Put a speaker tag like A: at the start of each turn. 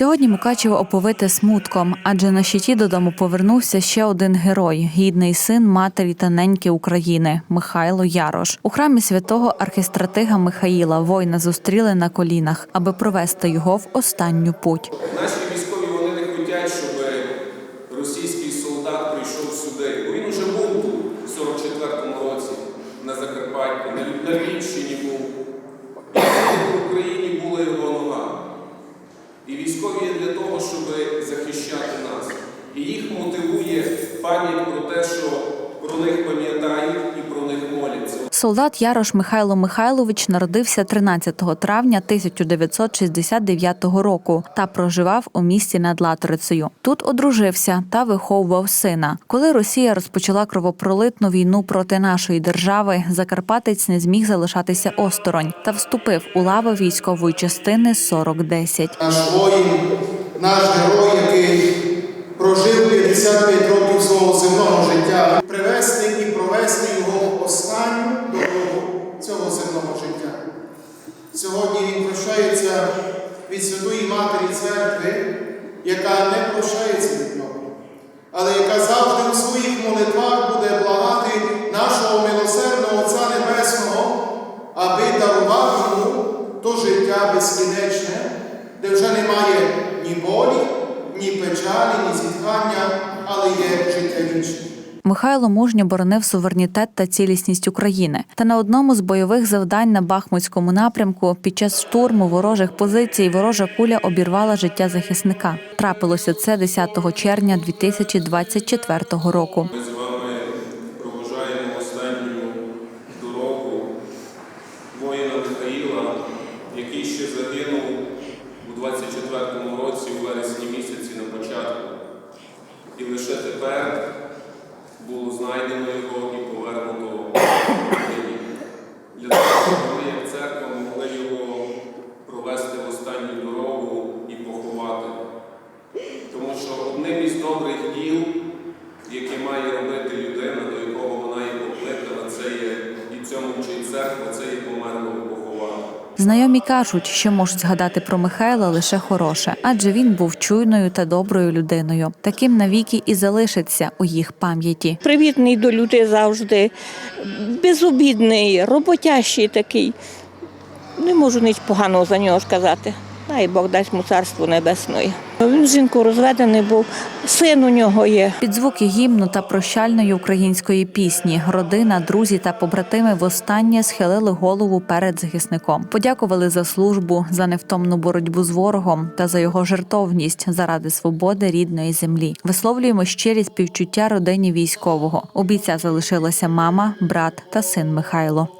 A: Сьогодні Мукачево оповите смутком, адже на щиті додому повернувся ще один герой гідний син матері та неньки України Михайло Ярош. У храмі святого архістратига Михаїла воїна зустріли на колінах, аби провести його в останню путь.
B: Наші військові вони не хочуть, щоб російський солдат прийшов сюди. Бо він уже був у 44-му році на Закарпатті, на Львівщині був. І в Україні була його нога. І військові є для того, щоб захищати нас. І їх мотивує пам'ять про те, що про них пам'ятають і про них моляться.
A: Солдат Ярош Михайло Михайлович народився 13 травня 1969 року та проживав у місті над Латорицею. Тут одружився та виховував сина. Коли Росія розпочала кровопролитну війну проти нашої держави, Закарпатець не зміг залишатися осторонь та вступив у лави військової частини 4010.
C: Наш воїн, наш герой, який прожив 55 років свого земного Сьогодні він прощається від Святої Матері Церкви, яка не прощається від нього, але яка завжди у своїх молитвах буде благати нашого милосердного Отця Небесного, аби дарував йому то життя безкінечне, де вже немає ні болі, ні печалі, ні зітхання, але є життя вічне.
A: Михайло мужньо боронив суверенітет та цілісність України. Та на одному з бойових завдань на Бахмутському напрямку під час штурму ворожих позицій ворожа куля обірвала життя захисника. Трапилося це 10 червня 2024 року.
B: Який ще загинув у 24-му році, у вересні місяці на початку. І лише тепер було знайдено його і повернемо Україні. Для того, щоб ми, як церква, могли його провести в останню дорогу і поховати. Тому що одним із добрих діл, які має робити людина, до якого вона є покликана, це є і цьому чи церква, це.
A: Знайомі кажуть, що можуть згадати про Михайла лише хороше, адже він був чуйною та доброю людиною. Таким навіки і залишиться у їх пам'яті.
D: Привітний до людей завжди, безобідний, роботящий такий. Не можу ніч поганого за нього сказати. Дай Бог дасть йому царство небесної. Він з жінкою розведений був, син у нього є.
A: Під звуки гімну та прощальної української пісні родина, друзі та побратими востаннє схилили голову перед захисником. Подякували за службу, за невтомну боротьбу з ворогом та за його жертовність заради свободи рідної землі. Висловлюємо щирі співчуття родині військового. У бійця залишилася мама, брат та син Михайло.